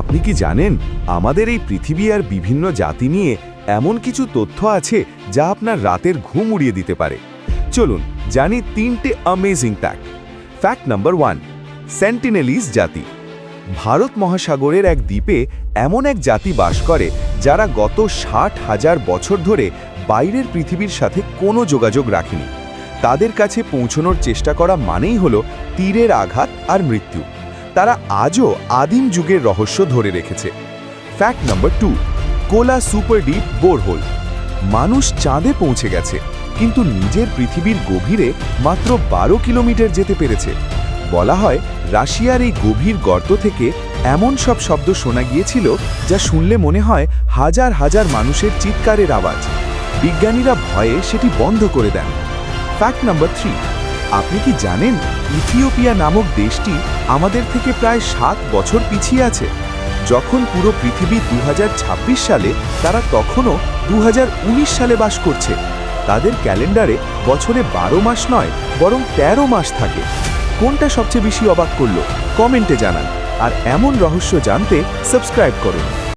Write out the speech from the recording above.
আপনি কি জানেন, আমাদের এই পৃথিবী আর বিভিন্ন জাতি নিয়ে এমন কিছু তথ্য আছে যা আপনার রাতের ঘুম উড়িয়ে দিতে পারে? চলুন জানি তিনটে amazing fact fact number one Sentinelese জাতি। ভারত মহাসাগরের এক দ্বীপে এমন এক জাতি বাস করে যারা গত ষাট হাজার বছর ধরে বাইরের পৃথিবীর সাথে কোনো যোগাযোগ রাখেনি। তাদের কাছে পৌঁছনোর চেষ্টা করা মানেই হলো তীরের আঘাত আর মৃত্যু। তারা আজও আদিম যুগের রহস্য ধরে রেখেছে। Fact number two Kola super deep borehole মানুষ চাঁদে পৌঁছে গেছে, কিন্তু নিজের পৃথিবীর গভীরে মাত্র বারো কিলোমিটার যেতে পেরেছে। বলা হয়, রাশিয়ার এই গভীর গর্ত থেকে এমন সব শব্দ শোনা গিয়েছিল যা শুনলে মনে হয় হাজার হাজার মানুষের চিৎকারের আওয়াজ। বিজ্ঞানীরা ভয়ে সেটি বন্ধ করে দেন। ফ্যাক্ট নাম্বার থ্রি আপনি কি জানেন ইথিওপিয়া নামক দেশটি আমাদের থেকে প্রায় সাত বছর পিছিয়ে আছে? যখন পুরো পৃথিবী দু হাজার ছাব্বিশ সালে, তারা তখনও দু হাজার উনিশ সালে বাস করছে। তাদের ক্যালেন্ডারে বছরে বারো মাস নয়, বরং ১৩ মাস থাকে। কোনটা সবচেয়ে বেশি অবাক করল? কমেন্টে জানান। আর এমন রহস্য জানতে সাবস্ক্রাইব করুন।